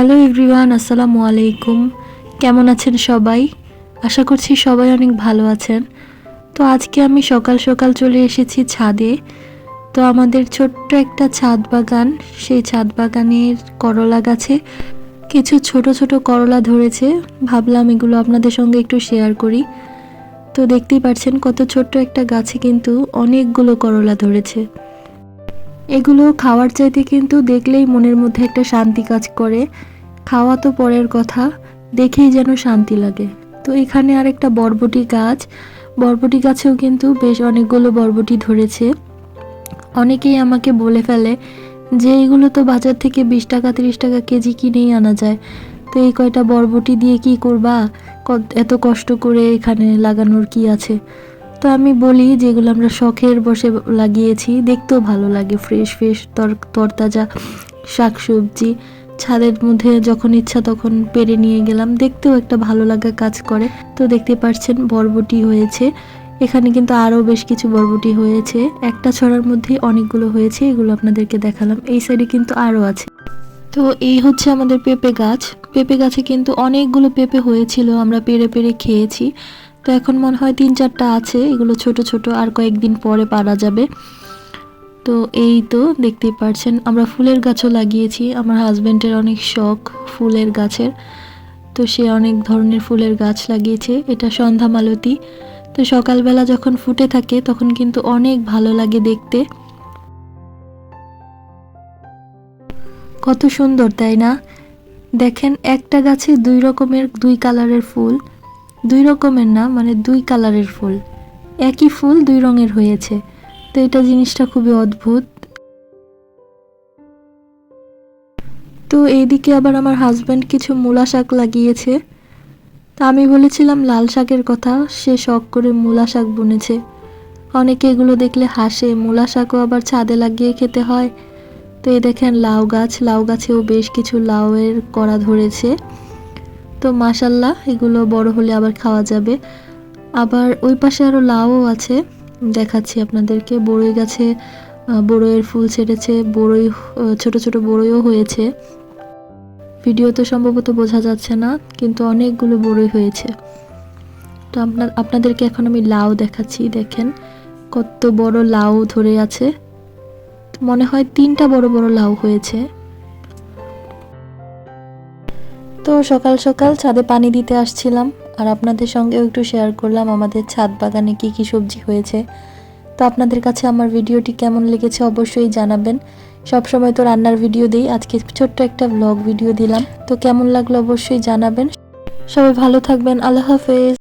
Hello everyone আসসালামু আলাইকুম কেমন আছেন সবাই? আশা করছি সবাই অনেক ভালো আছেন। তো আজকে আমি সকাল সকাল চলে এসেছি ছাদে। তো আমাদের ছোট্ট একটা ছাদ বাগান, সেই ছাদ বাগানের করলা গাছে কিছু ছোট ছোট করলা ধরেছে। ভাবলাম এগুলো আপনাদের সঙ্গে একটু শেয়ার করি। তো দেখতেই পাচ্ছেন কত ছোট্ট একটা গাছে কিন্তু অনেকগুলো করলা ধরেছে। এগুলো খাওয়ার চাইতে কিন্তু দেখলেই মনের মধ্যে একটা শান্তি কাজ করে। খাওয়া তো পরের কথা, দেখেই যেন শান্তি লাগে। তো এখানে আর একটা বরবটি গাছ। বরবটি গাছেও কিন্তু বেশ অনেকগুলো বরবটি ধরেছে। অনেকেই আমাকে বলে ফেলে যে এগুলো তো বাজার থেকে বিশ টাকা, তিরিশ টাকা কেজি কিনেই আনা যায়। তো এই কয়টা বরবটি দিয়ে কি করবা? এত কষ্ট করে এখানে লাগানোর কি আছে? তো আমি বলি যেগুলো আমরা শখের বসে লাগিয়েছি, দেখতেও ভালো লাগে। ফ্রেশ ফ্রেশ তর, তরতাজা শাকসবজি, ছাদের মধ্যে যখন ইচ্ছা তখন পেরে নিয়ে গেলাম। দেখতেও একটা ভালো লাগা কাজ করে। তো দেখতে পাচ্ছেন বরবটি হয়েছে। এখানে কিন্তু আরও বেশ কিছু বরবটি হয়েছে। একটা ছড়ার মধ্যে অনেকগুলো হয়েছে, এগুলো আপনাদেরকে দেখালাম। এই সাইডে কিন্তু আরও আছে। তো এই হচ্ছে আমাদের পেঁপে গাছ। পেঁপে গাছে কিন্তু অনেকগুলো পেঁপে হয়েছিল, আমরা পেরে পেরে খেয়েছি। তো এখন মনে হয় তিন চারটা আছে, এগুলো ছোট ছোট, আর কয়েকদিন পরে পারা যাবে। তো এই তো দেখতেই পারছেন, আমরা ফুলের গাছও লাগিয়েছি, আমার হাজব্যান্ডের অনেক শখ ফুলের গাছের। তো সে অনেক ধরনের ফুলের গাছ লাগিয়েছে, এটা সন্ধ্যা মালতী। তো সকালবেলা যখন ফুটে থাকে, তখন কিন্তু অনেক ভালো লাগে দেখতে। কত সুন্দর, তাই না? দেখেন, একটা গাছে দুই রকমের, দুই কালারের ফুল। দুই রকমের না মানে দুই কালারের ফুল। একই ফুল দুই রঙের হয়েছে। তো এটা জিনিসটা খুবই অদ্ভুত। তো এইদিকে আবার আমার হাজব্যান্ড কিছু মূলা শাক লাগিয়েছে। তা আমি বলেছিলাম, লাল শাকের কথা, সে শখ করে মূলা শাক বুনেছে। অনেকে এগুলো দেখলে হাসে, মূলা শাকও আবার ছাদে লাগিয়ে খেতে হয়। তো এই দেখেন, লাউ গাছ, লাউ গাছেও বেশ কিছু লাউয়ের কড়া ধরেছে। তো মাসাল্লাহ এগুলো বড় হলে আবার খাওয়া যাবে। আবার ওই পাশে আরও লাউও আছে, দেখাচ্ছি আপনাদেরকে। বড়ই গাছে বড়ইয়ের ফুল ছেড়েছে, বড়ই ছোট ছোট বড়ইও হয়েছে। ভিডিও তো সম্ভবত বোঝা যাচ্ছে না, কিন্তু অনেকগুলো বড়ই হয়েছে। তো আপনার আপনাদেরকে এখন আমি লাউ দেখাচ্ছি, দেখেন। কত বড় লাউ ধরে আছে। মনে হয় তিনটা বড় বড় লাউ হয়েছে। তো সকাল সকাল ছাদে পানি দিতে আসছিলাম আর আপনাদের সঙ্গেও একটু শেয়ার করলাম আমাদের ছাদ বাগানে কি কি সবজি হয়েছে। তো আপনাদের কাছে আমার ভিডিওটি কেমন লেগেছে অবশ্যই জানাবেন। সবসময় তো রান্নার ভিডিও দিই, আজকে ছোট্ট একটা ব্লগ ভিডিও দিলাম। তো কেমন লাগল অবশ্যই জানাবেন। সবাই ভালো থাকবেন, আল্লাহ হাফেজ।